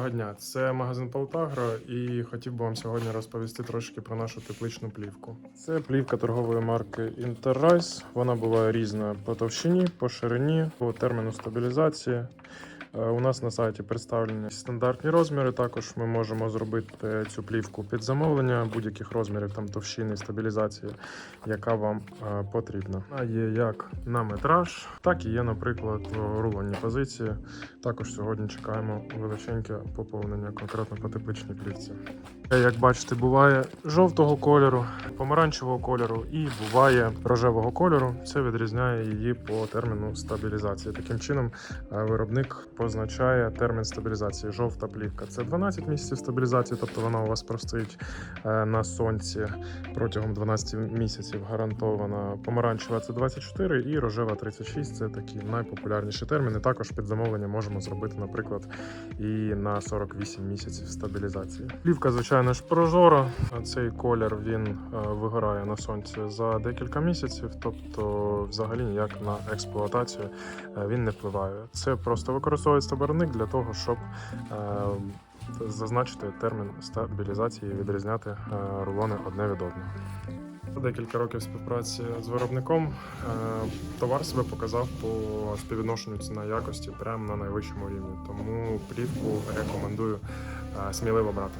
Доброго дня, це магазин Полтагро, і хотів би вам сьогодні розповісти трошки про нашу тепличну плівку. Це плівка торгової марки Interrise. Вона буває різна по товщині, по ширині, по терміну стабілізації. Е, У нас на сайті представлені стандартні розміри. Також ми можемо зробити цю плівку під замовлення будь-яких розмірів, там товщини, стабілізації, яка вам е, потрібна. Вона є як на метраж, так і є, наприклад, в рулонній позиції. Також сьогодні чекаємо величеньке поповнення конкретно по тепличній плівці. Як бачите, буває жовтого кольору, помаранчевого кольору і буває рожевого кольору. Це відрізняє її по терміну стабілізації. Таким чином, е, виробник позначає термін стабілізації. Жовта плівка це 12 місяців стабілізації, тобто вона у вас простоїть е, на сонці протягом 12 місяців гарантована. Помаранчева це 24 і рожева 36 це такі найпопулярніші терміни. Також під замовлення можемо зробити, наприклад, і на 48 місяців стабілізації. Плівка, звичайно ж, прозора. Цей колір він е, вигорає на сонці за декілька місяців, тобто, взагалі ніяк на експлуатацію е, він не впливає. Це просто використовується барвник для того, щоб е, зазначити термін стабілізації і відрізняти е, рулони одне від одного. Декілька років співпраці з виробником товар себе показав по співвідношенню ціна якості прямо на найвищому рівні. Тому плівку рекомендую сміливо брати.